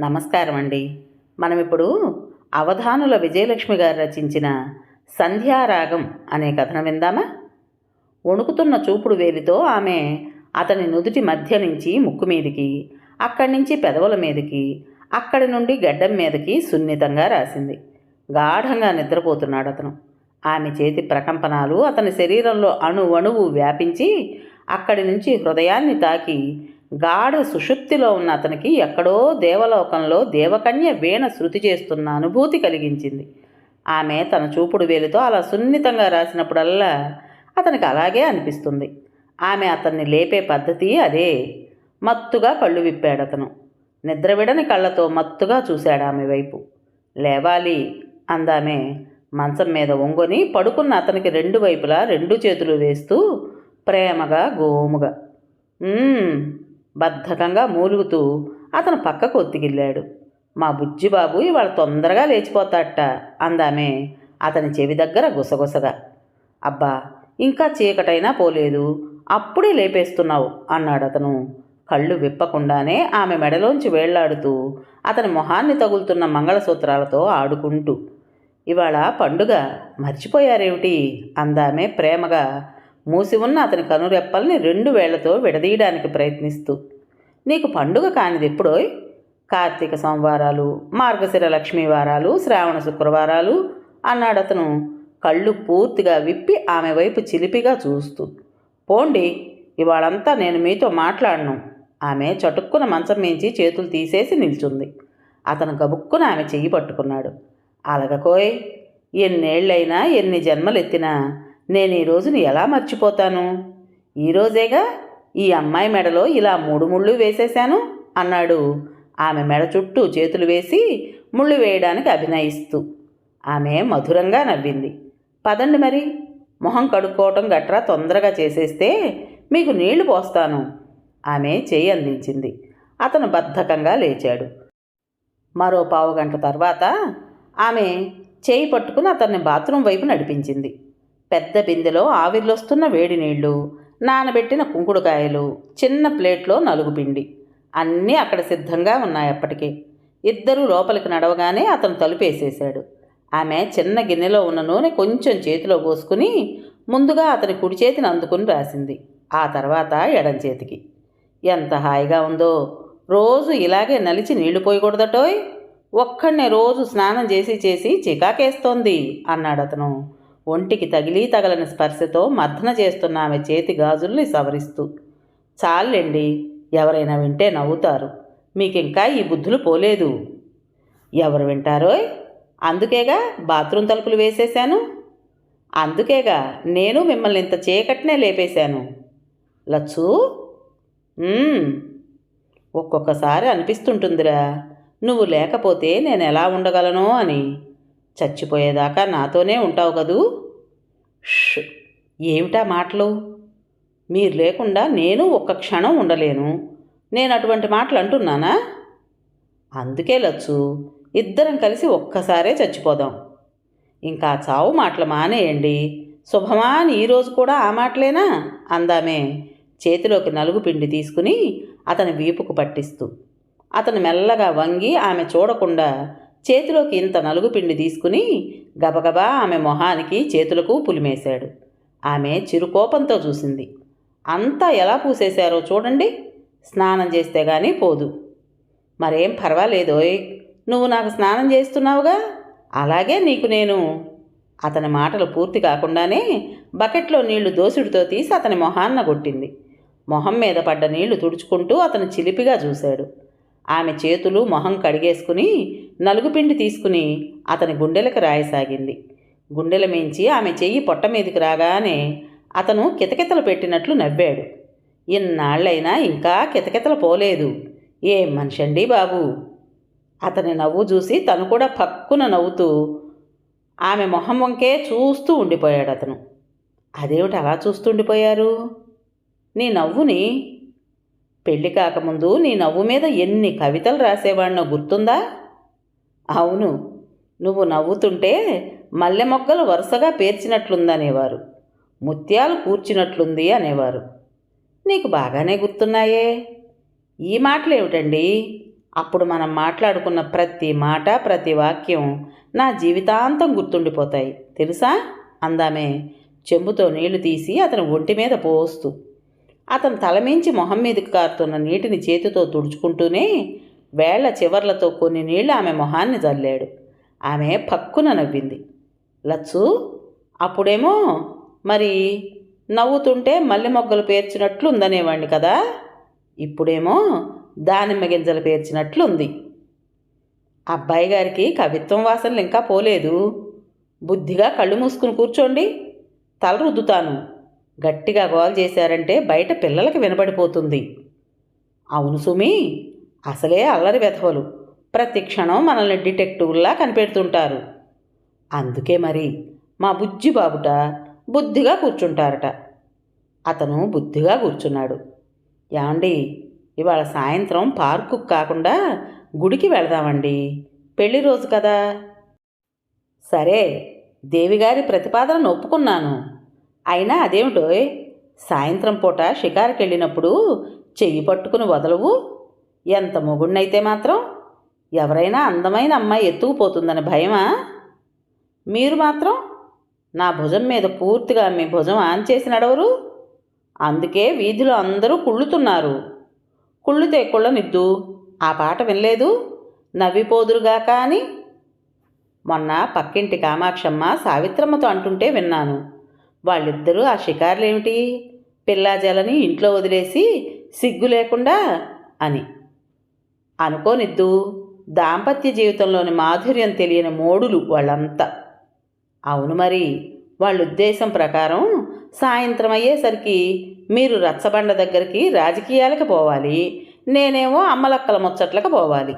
నమస్కారం అండి మనం ఇప్పుడు అవధానుల విజయలక్ష్మి గారు రచించిన సంధ్యారాగం అనే కథనం విందామా? వణుకుతున్న చూపుడు వేలితో ఆమె అతని నుదుటి మధ్య నుంచి ముక్కు మీదికి అక్కడి నుంచి పెదవుల మీదకి అక్కడి నుండి గడ్డం మీదకి సున్నితంగా రాసింది. గాఢంగా నిద్రపోతున్నాడు అతను. ఆమె చేతి ప్రకంపనాలు అతని శరీరంలో అణువణువు వ్యాపించి అక్కడి నుంచి హృదయాన్ని తాకి గాఢ సుషుప్తిలో ఉన్న అతనికి ఎక్కడో దేవలోకంలో దేవకన్య వీణ శృతి చేస్తున్న అనుభూతి కలిగించింది. ఆమె తన చూపుడు వేలితో అలా సున్నితంగా రాసినప్పుడల్లా అతనికి అలాగే అనిపిస్తుంది. ఆమె అతన్ని లేపే పద్ధతి అదే. మత్తుగా కళ్ళు విప్పాడు అతను నిద్రవిడని కళ్ళతో మత్తుగా చూశాడు ఆమె వైపు. లేవాలి అందామే మంచం మీద ఒంగొని పడుకున్న అతనికి రెండు వైపులా రెండు చేతులు వేస్తూ ప్రేమగా గోముగా బద్ధకంగా మూలుగుతూ అతను పక్కకు ఒత్తిగిల్లాడు మా బుజ్జిబాబు ఇవాళ తొందరగా లేచిపోతాట అందామే అతని చెవి దగ్గర గుసగుసగా అబ్బా ఇంకా చీకటైనా పోలేదు. అప్పుడే లేపేస్తున్నావు అన్నాడు అతను. కళ్ళు విప్పకుండానే ఆమె మెడలోంచి వేళ్ళాడుతూ అతని మొహాన్ని తగులుతున్న మంగళసూత్రాలతో ఆడుకుంటూ. ఇవాళ పండుగ మర్చిపోయారేమిటి? అందామే ప్రేమగా మూసి ఉన్న అతని కనురెప్పల్ని రెండు వేళ్ళతో విడదీయడానికి ప్రయత్నిస్తూ నీకు పండుగ కానిది ఎప్పుడోయ్? కార్తీక సోమవారాలు మార్గశిర లక్ష్మీ వారాలు శ్రావణ శుక్రవారాలు అన్నాడు అతను కళ్ళు పూర్తిగా విప్పి ఆమె వైపు చిలిపిగా చూస్తూ. పోండి ఇవాళంతా నేను మీతో మాట్లాడను. ఆమె చటుక్కున మంచం మించి చేతులు తీసేసి నిల్చుంది. అతను గబుక్కున ఆమె చెయ్యి పట్టుకున్నాడు. అలగకోయ్ ఎన్నేళ్ళైనా ఎన్ని జన్మలు ఎత్తినా నేను ఈ రోజుని ఎలా మర్చిపోతాను? ఈరోజేగా ఈ అమ్మాయి మెడలో ఇలా మూడు ముళ్ళు వేసేశాను అన్నాడు. ఆమె మెడ చుట్టూ చేతులు వేసి ముళ్ళు వేయడానికి అభినయిస్తూ. ఆమె మధురంగా నవ్వింది. పదండి మరి. మొహం కడుక్కోవటం గట్రా తొందరగా చేసేస్తే మీకు నీళ్ళు పోస్తాను. ఆమె చేయి అందించింది. అతను బద్ధకంగా లేచాడు. మరో పావు గంట తర్వాత ఆమె చేయి పట్టుకుని అతన్ని బాత్రూం వైపు నడిపించింది. పెద్ద బిందెలో ఆవిర్లొస్తున్న వేడి నీళ్ళు నానబెట్టిన కుంకుడుకాయలు చిన్న ప్లేట్లో నలుగు పిండి. అన్నీ అక్కడ సిద్ధంగా ఉన్నాయి అప్పటికే. ఇద్దరూ లోపలికి నడవగానే అతను తలుపేసేశాడు. ఆమె చిన్న గిన్నెలో ఉన్న నూనె కొంచెం చేతిలో పోసుకుని ముందుగా అతని కుడి చేతిని అందుకుని రాసింది. ఆ తర్వాత ఎడం చేతికి. ఎంత హాయిగా ఉందో! రోజు ఇలాగే నలిచి నీళ్ళు పోయకూడదటోయ్. ఒక్కడినే రోజు స్నానం చేసి చేసి చికాకేస్తోంది అన్నాడు అతను ఒంటికి తగిలి తగలని స్పర్శతో మర్దన చేస్తున్న ఆమె చేతి గాజుల్ని సవరిస్తూ చాలండి ఎవరైనా వింటే నవ్వుతారు. మీకింకా ఈ బుద్ధులు పోలేదు. ఎవరు వింటారో అందుకేగా బాత్రూమ్ తలుపులు వేసేశాను. అందుకేగా నేను మిమ్మల్ని ఇంత చీకటినే లేపేశాను. లచ్చు? ఒక్కొక్కసారి అనిపిస్తుంటుందిరా. నువ్వు లేకపోతే నేను ఎలా ఉండగలను అని. చచ్చిపోయేదాకా నాతోనే ఉంటావు కదూ? ష్! ఏమిటా మాటలు? మీరు లేకుండా నేను ఒక్క క్షణం ఉండలేను. నేను అటువంటి మాటలు అంటున్నానా? అందుకే లచ్చు ఇద్దరం కలిసి ఒక్కసారే చచ్చిపోదాం. ఇంకా చావు మాటలు మానేయండి. శుభమా అని ఈరోజు కూడా ఆ మాటలేనా? అందామే చేతిలోకి నలుగు పిండి తీసుకుని అతని వీపుకు పట్టిస్తూ. అతను మెల్లగా వంగి ఆమె చూడకుండా చేతిలోకి ఇంత నలుగు పిండి తీసుకుని గబగబా ఆమె మొహానికి చేతులకు పులిమేశాడు. ఆమె చిరుకోపంతో చూసింది. అంతా ఎలా పూసేశారో చూడండి. స్నానం చేస్తే గానీ పోదు. మరేం పర్వాలేదోయ్. నువ్వు నాకు స్నానం చేస్తున్నావుగా? అలాగే నీకు నేను. అతని మాటలు పూర్తి కాకుండానే బకెట్లో నీళ్ళు దోసుడితో తీసి అతని మొహాన్న కొట్టింది. మొహం మీద పడ్డ నీళ్ళు తుడుచుకుంటూ అతను చిలిపిగా చూశాడు. ఆమె చేతులు మొహం కడిగేసుకుని నలుగుపిండి తీసుకుని అతని గుండెలకు రాయసాగింది. గుండెల మించి ఆమె చెయ్యి పొట్ట మీదకి రాగానే అతను కితకితలు పెట్టినట్లు నవ్వాడు. ఇన్నాళ్ళైనా ఇంకా కితకితలు పోలేదు. ఏం మనిషండి బాబు? అతని నవ్వు చూసి తను కూడా పక్కున నవ్వుతూ ఆమె మొహం వంకే చూస్తూ ఉండిపోయాడు అతను. అదేమిటి అలా చూస్తుండిపోయారు నీ నవ్వుని పెళ్ళి కాకముందు నీ నవ్వు మీద ఎన్ని కవితలు రాసేవాడినో గుర్తుందా? అవును. నువ్వు నవ్వుతుంటే మల్లె మొగ్గలు వరుసగా పేర్చినట్లుందనేవారు. ముత్యాలు కూర్చున్నట్లుంది అనేవారు. నీకు బాగానే గుర్తున్నాయే. ఈ మాటలేమిటండి? అప్పుడు మనం మాట్లాడుకున్న ప్రతి మాట ప్రతి వాక్యం నా జీవితాంతం గుర్తుండిపోతాయి. తెలుసా? అందామే చెంబుతో నీళ్ళు తీసి అతని ఒంటి మీద పోస్తూ అతను తలమించి మొహం మీదకి కారుతున్న నీటిని చేతితో తుడుచుకుంటూనే వేళ్ళ చివర్లతో కొన్ని నీళ్ళు ఆమె మొహాన్ని జల్లాడు. ఆమె పక్కున నవ్వింది. లచ్చు అప్పుడేమో మరి నవ్వుతుంటే మల్లె మొగ్గలు పేర్చినట్లు ఉందనేవాణ్ణి కదా. ఇప్పుడేమో దానిమ్మ గింజలు పేర్చినట్లుంది. అబ్బాయి గారికి కవిత్వం వాసనలు ఇంకా పోలేదు. బుద్ధిగా కళ్ళు మూసుకుని కూర్చోండి. తల రుద్దుతాను. గట్టిగా గోల్ చేశారంటే బయట పిల్లలకి వినబడిపోతుంది. అవును సుమి అసలే అల్లరి వెధవలు. ప్రతి క్షణం మనల్ని డిటెక్టివ్లా కనిపెడుతుంటారు. అందుకే మరి మా బుజ్జి బాబుట బుద్ధిగా కూర్చుంటారట. అతను బుద్ధిగా కూర్చున్నాడు. ఏమండి ఇవాళ సాయంత్రం పార్కు కాకుండా గుడికి వెళదామండి. పెళ్ళి రోజు కదా. సరే దేవిగారి ప్రతిపాదనను ఒప్పుకున్నాను. అయినా అదేమిటో సాయంత్రం పూట షికారుకి వెళ్ళినప్పుడు చెయ్యి పట్టుకుని వదలవు? ఎంత మొగుడినైతే మాత్రం ఎవరైనా అందమైన అమ్మాయి ఎత్తుకుపోతుందని భయమా? మీరు మాత్రం నా భుజం మీద పూర్తిగా మీ భుజం ఆన్ చేసి నడవరు అందుకే వీధిలో అందరూ కుళ్ళుతున్నారు. కుళ్ళుతే కుళ్ళనిద్దు. ఆ పాట వినలేదు? నవ్విపోదురుగాక కానీ? మొన్న పక్కింటి కామాక్షమ్మ సావిత్రమ్మతో అంటుంటే విన్నాను. వాళ్ళిద్దరూ ఆ షికారులేమిటి? పిల్లాజలని ఇంట్లో వదిలేసి సిగ్గు లేకుండా అని. అనుకోనిద్దు దాంపత్య జీవితంలోని మాధుర్యం తెలియని మోడులు వాళ్ళంతా. అవును మరి వాళ్ళ ఉద్దేశం ప్రకారం సాయంత్రం అయ్యేసరికి మీరు రచ్చబండ దగ్గరికి రాజకీయాలకు పోవాలి నేనేమో అమ్మలక్కల ముచ్చట్లకు పోవాలి.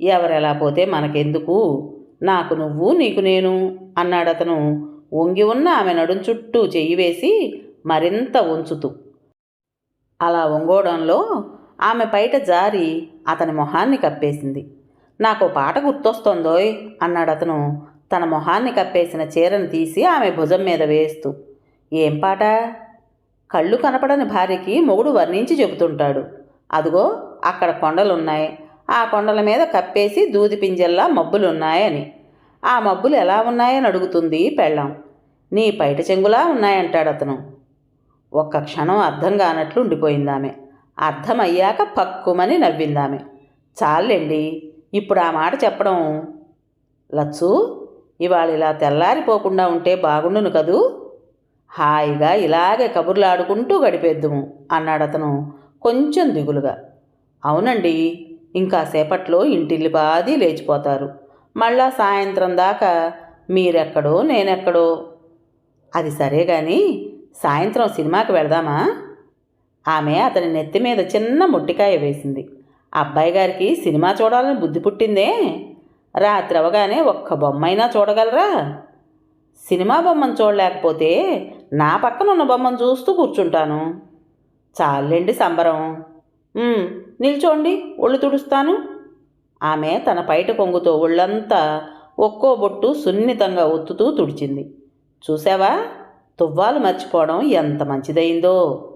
ఎవరెలా పోతే మనకెందుకు? నాకు నువ్వు నీకు నేను అన్నాడతను వంగి ఉన్న ఆమె నడుం చుట్టూ చెయ్యి వేసి మరింత ఉంచుతూ అలా వంగోడంలో ఆమె బయట జారి అతని మొహాన్ని కప్పేసింది. నాకు పాట గుర్తొస్తోందోయ్ అన్నాడు అతను. తన మొహాన్ని కప్పేసిన చీరను తీసి ఆమె భుజం మీద వేస్తూ. ఏం పాట? కళ్ళు కనపడని భార్యకి మొగుడు వర్ణించి చెబుతుంటాడు. అదిగో అక్కడ కొండలున్నాయి. ఆ కొండల మీద కప్పేసి దూది పింజల్లా మబ్బులున్నాయని. ఆ మబ్బులు ఎలా ఉన్నాయని అడుగుతుంది పెళ్ళాం. నీ పైట చెంగులా ఉన్నాయంటాడు అతను ఒక్క క్షణం అర్థం కానట్లు ఉండిపోయిందామె. అర్థమయ్యాక పక్కుమని నవ్విందామె. చాలండి ఇప్పుడు ఆ మాట చెప్పడం. లచ్చు ఇవాళ ఇలా తెల్లారిపోకుండా ఉంటే బాగుండును కదూ? హాయిగా ఇలాగే కబుర్లాడుకుంటూ గడిపేద్దుము అన్నాడతను కొంచెం దిగులుగా. అవునండి ఇంకా సేపట్లో ఇంటిల్లి బాది లేచిపోతారు. మళ్ళా సాయంత్రం దాకా మీరెక్కడో నేనెక్కడో. అది సరే గాని సాయంత్రం సినిమాకి వెళదామా? ఆమె అతని నెత్తి మీద చిన్న ముట్టికాయ వేసింది. అబ్బాయి గారికి సినిమా చూడాలని బుద్ధి పుట్టిందే. రాత్రి అవగానే ఒక్క బొమ్మైనా చూడగలరా? సినిమా బొమ్మను చూడలేకపోతే నా పక్కన ఉన్న బొమ్మను చూస్తూ కూర్చుంటాను. చాలండి సంబరం. నిల్చోండి ఒళ్ళు తుడుస్తాను. ఆమె తన పైట కొంగుతో ఒళ్ళంతా ఒక్కో బొట్టు సున్నితంగా ఒత్తుతూ తుడిచింది. చూసావా తువ్వాలు మర్చిపోవడం ఎంత మంచిదైందో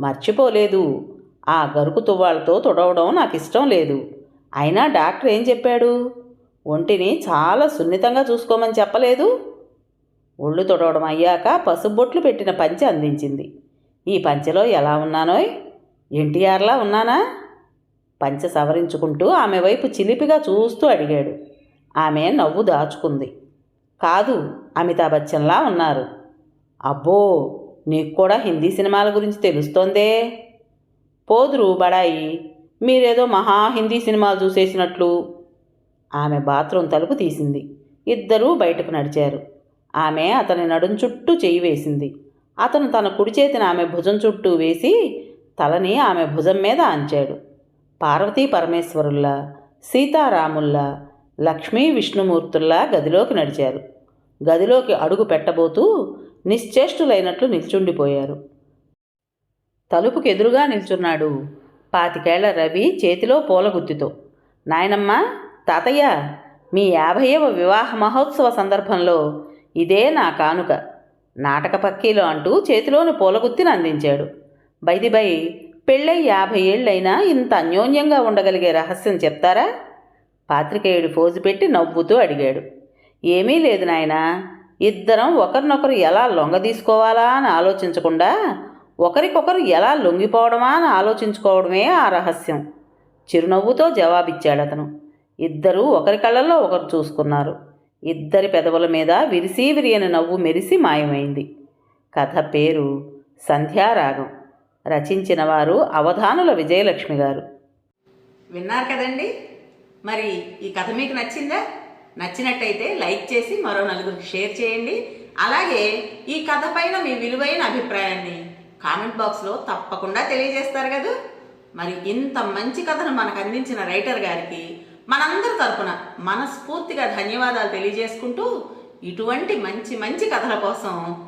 మర్చిపోలేదు. ఆ గరుకు తువ్వాలతో తుడవడం నాకు ఇష్టం లేదు. అయినా డాక్టర్ ఏం చెప్పాడు? ఒంటిని చాలా సున్నితంగా చూసుకోమని చెప్పలేదు? ఒళ్ళు తొడవడం అయ్యాక పసుబొట్లు పెట్టిన పంచె అందించింది. ఈ పంచెలో ఎలా ఉన్నానోయ్? ఎన్టీఆర్లా ఉన్నానా? పంచె సవరించుకుంటూ ఆమె వైపు చిలిపిగా చూస్తూ అడిగాడు. ఆమె నవ్వు దాచుకుంది. కాదు అమితాబ్ బచ్చన్లా ఉన్నారు. అబ్బో నీకు కూడా హిందీ సినిమాల గురించి తెలుస్తోందే. పోదురు బడాయి మీరేదో మహా హిందీ సినిమాలు చూసేసినట్లు. ఆమె బాత్రూమ్ తలుపు తీసింది. ఇద్దరూ బయటకు నడిచారు. ఆమె అతని నడుం చుట్టూ చేయి వేసింది. అతను తన కుడి చేతిని ఆమె భుజం చుట్టూ వేసి తలని ఆమె భుజం మీద ఆంచాడు పార్వతీ పరమేశ్వరుల్లా సీతారాముల్లా లక్ష్మీ విష్ణుమూర్తుల్లా గదిలోకి నడిచారు. గదిలోకి అడుగు పెట్టబోతూ నిశ్చేష్టులైనట్లు నిల్చుండిపోయారు. తలుపుకి ఎదురుగా నిల్చున్నాడు పాతికేళ్ళ రవి చేతిలో పూలగుత్తితో. నాయనమ్మ తాతయ్య మీ యాభైవ వివాహ మహోత్సవ సందర్భంలో ఇదే నా కానుక. నాటక పక్కీలో అంటూ చేతిలోని పూలగుత్తిని అందించాడు. బైదిబై పెళ్ళై యాభై ఏళ్ళైనా ఇంత అన్యోన్యంగా ఉండగలిగే రహస్యం చెప్తారా? పాత్రికేయుడు ఫోజు పెట్టి నవ్వుతూ అడిగాడు. ఏమీ లేదు నాయనా. ఇద్దరం ఒకరినొకరు ఎలా లొంగ తీసుకోవాలా అని ఆలోచించకుండా ఒకరికొకరు ఎలా లొంగిపోవడమా అని ఆలోచించుకోవడమే ఆ రహస్యం. చిరునవ్వుతో జవాబిచ్చాడు అతను. ఇద్దరూ ఒకరి కళ్ళల్లో ఒకరు చూసుకున్నారు. ఇద్దరి పెదవుల మీద విరిసి విరియని నవ్వు మెరిసి మాయమైంది. కథ పేరు సంధ్యారాగం. రచించిన వారు అవధానుల విజయలక్ష్మి గారు. విన్నారు కదండి? మరి ఈ కథ మీకు నచ్చిందా? నచ్చినట్టయితే లైక్ చేసి మరో నలుగురికి షేర్ చేయండి. అలాగే ఈ కథ పైన మీ విలువైన అభిప్రాయాన్ని కామెంట్ బాక్స్లో తప్పకుండా తెలియజేస్తారు కదా? మరి ఇంత మంచి కథను మనకు అందించిన రైటర్ గారికి మనందరి తరపున మనస్ఫూర్తిగా ధన్యవాదాలు తెలియజేసుకుంటూ ఇటువంటి మంచి మంచి కథల కోసం